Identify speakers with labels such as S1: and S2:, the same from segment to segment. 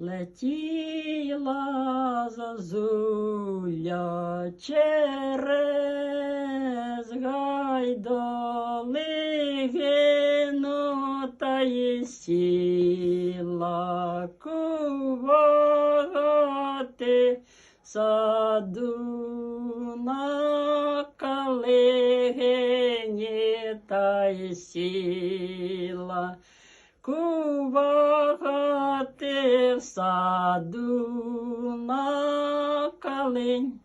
S1: Летіла зозуля через гайдолигину та й сіла кувати саду на калині та й сіла кувати в саду на калинь.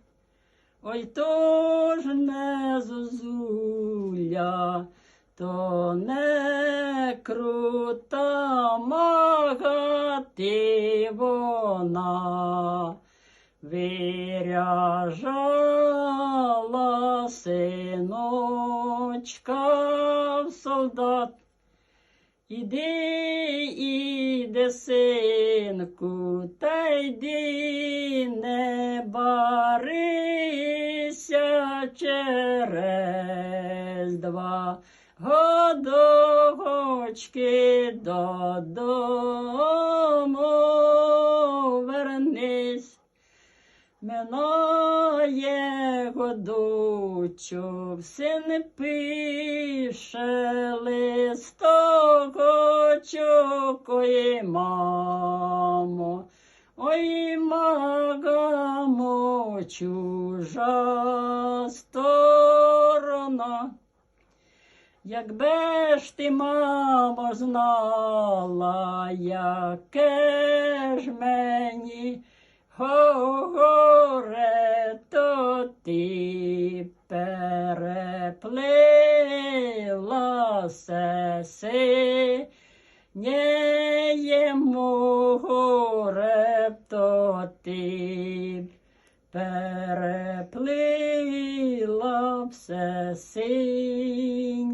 S1: Ой, то ж не зозуля, то не крута магати вона. Виряжала синочка в солдат. Іди, іди, синку, та йди, не барися через два годочки додому вернись. Минає годучок, син пише ой, мамо, ой, магамо, чужа сторона. Якби ж ти, мамо, знала, яке ж мені горе, то ти переплила сеси, не йому горе, то ти переплила все синє